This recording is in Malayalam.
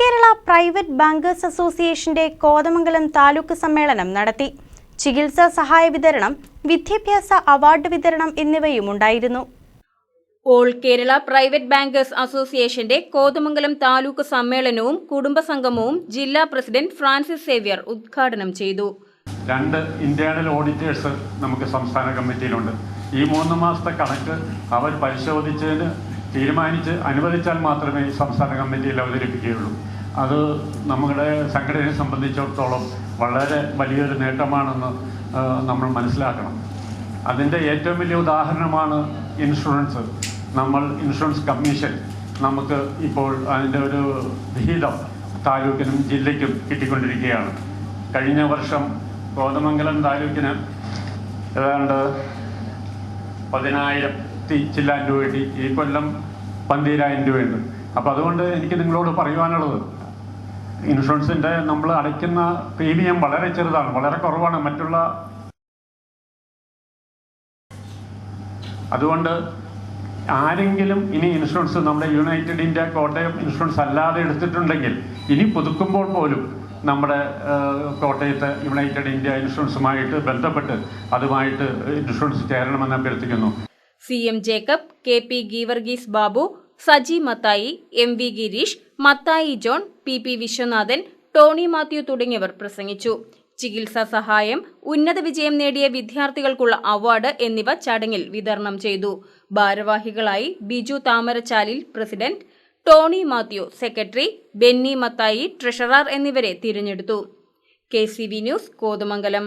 കേരള പ്രൈവറ്റ് ബാങ്കേഴ്സ് അസോസിയേഷന്റെ കോതമംഗലം താലൂക്ക് സമ്മേളനം നടത്തി. ചികിത്സാ സഹായ വിതരണം വിദ്യാഭ്യാസ അവാർഡ് വിതരണം എന്നിവയും ഉണ്ടായിരുന്നു. ഓൾ കേരള പ്രൈവറ്റ് ബാങ്കേഴ്സ് അസോസിയേഷന്റെ കോതമംഗലം താലൂക്ക് സമ്മേളനവും കുടുംബസംഗമവും ജില്ലാ പ്രസിഡന്റ് ഫ്രാൻസിസ് സേവ്യർ ഉദ്ഘാടനം ചെയ്തു. രണ്ട് ഇന്റേണൽ ഓഡിറ്റേഴ്സ് നമുക്ക് സംസ്ഥാന കമ്മിറ്റിയിലുണ്ട്. ഈ മൂന്ന് മാസത്തെ കണക്ക് അവർ പരിശോധിച്ചതിന് തീരുമാനിച്ച് അനുവദിച്ചാൽ മാത്രമേ സംസ്ഥാന കമ്മിറ്റിയിൽ അവതരിപ്പിക്കുകയുള്ളൂ. അത് നമ്മുടെ സംഘടനയെ സംബന്ധിച്ചിടത്തോളം വളരെ വലിയൊരു നേട്ടമാണെന്ന് നമ്മൾ മനസ്സിലാക്കണം. അതിന്റെ ഏറ്റവും വലിയ ഉദാഹരണമാണ് ഇൻഷുറൻസ്. നമ്മൾ ഇൻഷുറൻസ് കമ്മീഷൻ നമുക്ക് ഇപ്പോൾ അതിന്റെ ഒരു വിഹിതം താലൂക്കിനും ജില്ലയ്ക്കും കിട്ടിക്കൊണ്ടിരിക്കുകയാണ്. കഴിഞ്ഞ വർഷം കോതമംഗലം താലൂക്കിന് ഏതാണ്ട് പതിനായിരത്തി ചില്ലാൻ രൂപ കിട്ടി ഈ കൊല്ലം പന്തീരായിരം രൂപയുണ്ട് അപ്പം അതുകൊണ്ട് എനിക്ക് നിങ്ങളോട് പറയുവാനുള്ളത് ഇൻഷുറൻസിന്റെ നമ്മൾ അടയ്ക്കുന്ന പ്രീമിയം വളരെ ചെറുതാണ് വളരെ കുറവാണ് മറ്റുള്ള അതുകൊണ്ട് ആരെങ്കിലും ഇനി ഇൻഷുറൻസ് നമ്മുടെ യുണൈറ്റഡ് ഇന്ത്യ കോട്ടയം ഇൻഷുറൻസ് അല്ലാതെ എടുത്തിട്ടുണ്ടെങ്കിൽ ഇനി പുതുക്കുമ്പോൾ പോലും നമ്മുടെ കോട്ടയത്തെ യുണൈറ്റഡ് ഇന്ത്യ ഇൻഷുറൻസുമായിട്ട് ബന്ധപ്പെട്ട് അതുമായിട്ട് ഇൻഷുറൻസ് ചേരണമെന്ന് അഭ്യർത്ഥിക്കുന്നു. C M Jacob K P Geevarghese Babu Saji Mathai M V Girish Mathai John P P Viswanathan Tony Mathew തുടങ്ങിയവർ പ്രസംഗിച്ചു. ചികിത്സാ സഹായം ഉന്നത വിജയം നേടിയ വിദ്യാർത്ഥികൾക്കുള്ള അവാർഡ് എന്നിവ ചടങ്ങിൽ വിതരണം ചെയ്തു. ഭാരവാഹികളായി Biju Thamarachalil president Tony Mathew secretary Benny Mathai treasurer എന്നിവരെ തിരഞ്ഞെടുത്തു. K news Kothamangalam.